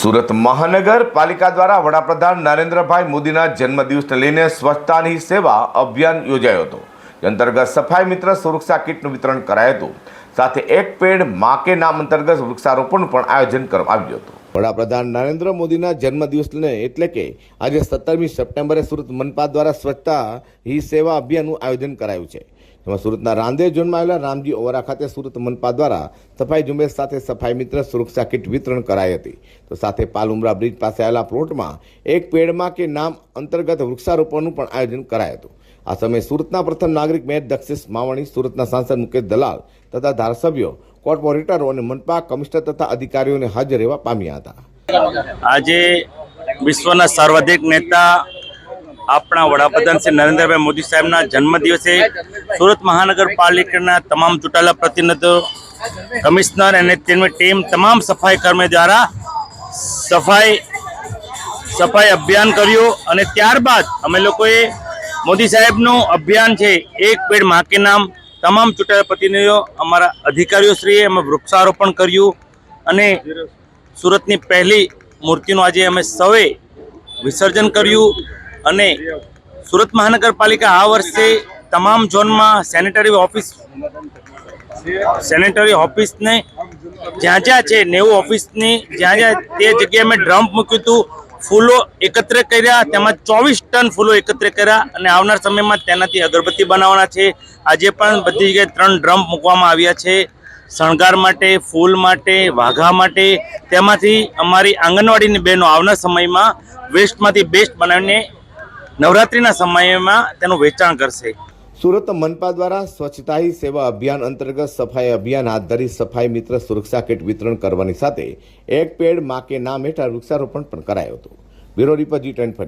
સુરત મહાનગરપાલિકા દ્વારા વડાપ્રધાન નરેન્દ્રભાઈ મોદીના જન્મદિવસને લઈને સ્વચ્છતાની સેવા અભિયાન યોજાયો હતો. અંતર્ગત સફાઈ મિત્ર સુરક્ષા કીટનું વિતરણ કરાયું હતું. સાથે એક પેડ મા નામ અંતર્ગત વૃક્ષારોપણ પણ આયોજન કરવામાં આવ્યું હતું. વડાપ્રધાન નરેન્દ્ર મોદીના જન્મદિવસને એટલે કે આજે સત્તરમી સપ્ટેમ્બરે સુરત મનપા દ્વારા સ્વચ્છતા હી સેવા અભિયાનનું આયોજન કરાયું છે. જેમાં સુરતના રાંદેર ઝોનમાં આવેલા રામજી ઓવરા ખાતે સુરત મનપા દ્વારા સફાઈ ઝુંબેશ સાથે સફાઈ મિત્ર સુરક્ષા કીટ વિતરણ કરાઈ હતી. તો સાથે પાલુમરા બ્રિજ પાસે આવેલા પ્લોટમાં એક પેડમાં કે નામ અંતર્ગત વૃક્ષારોપણનું પણ આયોજન કરાયું હતું. આ સમયે સુરતના પ્રથમ નાગરિક મેયર દક્ષિશ માવાણી, સુરતના સાંસદ મુકેશ દલાલ તથા ધારાસભ્યો, કોર્પોરેટરો અને મનપા કમિશનર તથા અધિકારીઓને હાજર રહેવા પામ્યા હતા. આજે વિશ્વના સર્વાધિક નેતા આપણા વડાપ્રધાન શ્રી નરેન્દ્રભાઈ મોદી સાહેબના જન્મદિવસે સુરત મહાનગરપાલિકાના તમામ ચૂંટાયેલા પ્રતિનિધિઓ, કમિશનર અને તેમની ટીમ તમામ સફાઈ કર્મી દ્વારા સફાઈ સફાઈ અભિયાન કર્યું અને ત્યારબાદ અમે લોકોએ મોદી સાહેબનું અભિયાન છે, એક પેડ માકે નામ તમામ ચૂંટાયેલા પ્રતિનિધિઓ, અમારા અધિકારીઓ શ્રીએ અમે વૃક્ષારોપણ કર્યું અને સુરતની પહેલી મૂર્તિનું આજે અમે સૌએ વિસર્જન કર્યું. અને સુરત મહાનગરપાલિકા આ વર્ષે તમામ ઝોનમાં સેનેટરી ઓફિસ સેનેટરી ઓફિસને જ્યાં જ્યાં છે નેવું ઓફિસની, જ્યાં જ્યાં તે જગ્યાએ મેં ડ્રમ્પ મૂક્યું હતું, ફૂલો એકત્ર કર્યા, તેમાં ચોવીસ ટન ફૂલો એકત્ર કર્યા અને આવનાર સમયમાં તેનાથી અગરબત્તી બનાવવાના છે. આજે પણ બધી જગ્યાએ ત્રણ ડ્રમ્પ મૂકવામાં આવ્યા છે. શણગાર માટે, ફૂલ માટે, વાઘા માટે. તેમાંથી અમારી આંગણવાડીની બહેનો આવનાર સમયમાં વેસ્ટમાંથી બેસ્ટ બનાવીને નવરાત્રિના સમયમાં તેનું વેચાણ કરશે. સુરત મનપા દ્વારા સ્વચ્છતા સેવા અભિયાન અંતર્ગત સફાઈ અભિયાન હાથ ધરી સફાઈ મિત્ર સુરક્ષા કીટ વિતરણ કરવાની સાથે એક પેડ મા કે નામ હેઠળ વૃક્ષારોપણ પણ કરાયું હતું. Bureau report G twenty